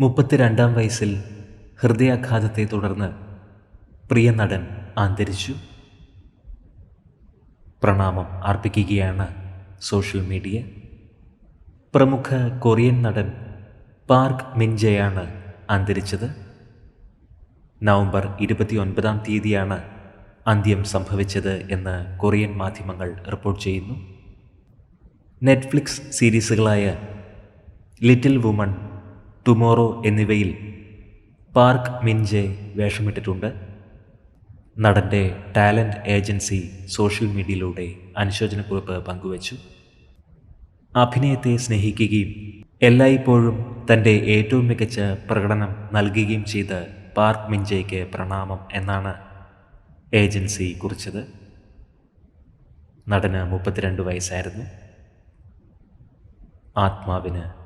മുപ്പത്തിരണ്ടാം വയസ്സിൽ ഹൃദയാഘാതത്തെ തുടർന്ന് പ്രിയ നടൻ അന്തരിച്ചു. പ്രണാമം അർപ്പിക്കുകയാണ് സോഷ്യൽ മീഡിയ. പ്രമുഖ കൊറിയൻ നടൻ പാർക്ക് മിൻജയാണ് അന്തരിച്ചത്. നവംബർ ഇരുപത്തി ഒൻപതാം തീയതിയാണ് അന്ത്യം സംഭവിച്ചത് എന്ന് കൊറിയൻ മാധ്യമങ്ങൾ റിപ്പോർട്ട് ചെയ്യുന്നു. നെറ്റ്ഫ്ലിക്സ് സീരീസുകളായ ലിറ്റിൽ വുമൺ ടുമോറോ എന്നിവയിൽ പാർക്ക് മിൻജെ വേഷമിട്ടിട്ടുണ്ട്. നടന്റെ ടാലന്റ് ഏജൻസി സോഷ്യൽ മീഡിയയിലൂടെ അനുശോചനക്കുറിപ്പ് പങ്കുവച്ചു. അഭിനയത്തെ സ്നേഹിക്കുകയും എല്ലായ്പ്പോഴും തന്റെ ഏറ്റവും മികച്ച പ്രകടനം നൽകുകയും ചെയ്ത പാർക്ക് മിൻജയ്ക്ക് പ്രണാമം എന്നാണ് ഏജൻസി കുറിച്ചത്. നടന് മുപ്പത്തിരണ്ട് വയസ്സായിരുന്നു. ആത്മാവിന്